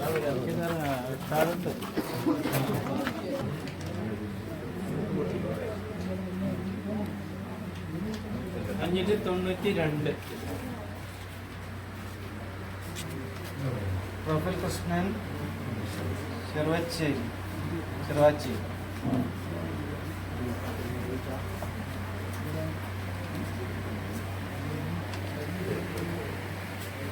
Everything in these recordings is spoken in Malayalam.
നമസ്കാരം അഞ്ഞൂറ്റി തൊണ്ണൂറ്റി രണ്ട് പ്രൊഫൽ കൃഷ്ണൻ ചെറുവച്ചേരി ചെറുവാച്ചേരി.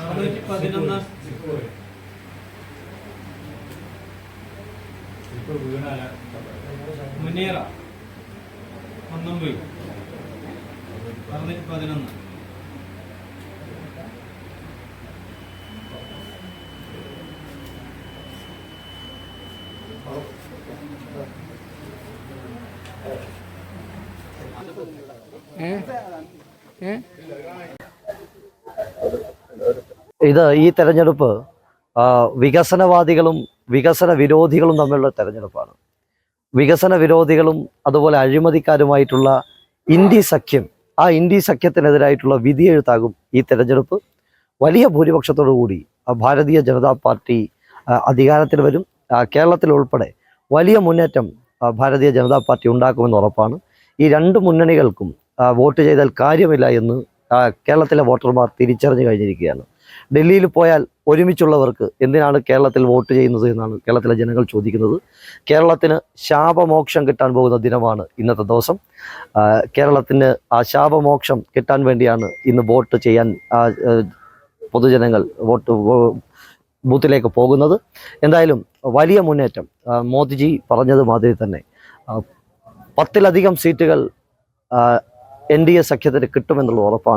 അറുന്നൂറ്റി പതിനൊന്ന് മുനീറ ഒന്നും അറുന്നൂറ്റി പതിനൊന്ന് ഇത് ഈ തെരഞ്ഞെടുപ്പ് വികസനവാദികളും വികസന വിരോധികളും തമ്മിലുള്ള തെരഞ്ഞെടുപ്പാണ്. വികസന വിരോധികളും അതുപോലെ അഴിമതിക്കാരുമായിട്ടുള്ള ഇന്ത്യ സഖ്യം ആ ഇന്ത്യ സഖ്യത്തിനെതിരായിട്ടുള്ള വിധിയെഴുത്താകും ഈ തെരഞ്ഞെടുപ്പ്. വലിയ ഭൂരിപക്ഷത്തോടു കൂടി ഭാരതീയ ജനതാ പാർട്ടി അധികാരത്തിൽ വരും. കേരളത്തിൽ ഉൾപ്പെടെ വലിയ മുന്നേറ്റം ഭാരതീയ ജനതാ പാർട്ടി ഉണ്ടാക്കുമെന്ന് ഉറപ്പാണ്. ഈ രണ്ട് മുന്നണികൾക്കും വോട്ട് ചെയ്താൽ കാര്യമില്ല എന്ന് കേരളത്തിലെ വോട്ടർമാർ തിരിച്ചറിഞ്ഞു കഴിഞ്ഞിരിക്കുകയാണ്. ഡൽഹിയിൽ പോയാൽ ഒരുമിച്ചുള്ളവർക്ക് എന്തിനാണ് കേരളത്തിൽ വോട്ട് ചെയ്യുന്നത് എന്നാണ് കേരളത്തിലെ ജനങ്ങൾ ചോദിക്കുന്നത്. കേരളത്തിന് ശാപമോക്ഷം കിട്ടാൻ പോകുന്ന ദിനമാണ് ഇന്നത്തെ ദിവസം. കേരളത്തിന് ആ ശാപമോക്ഷം കിട്ടാൻ വേണ്ടിയാണ് ഇന്ന് വോട്ട് ചെയ്യാൻ പൊതുജനങ്ങൾ വോട്ട് ബൂത്തിലേക്ക് പോകുന്നത്. എന്തായാലും വലിയ മുന്നേറ്റം മോദിജി പറഞ്ഞത് മാതിരി തന്നെ. പത്തിലധികം സീറ്റുകൾ എൻ ഡി എ സഖ്യത്തിന് കിട്ടുമെന്നുള്ള ഉറപ്പാണ്.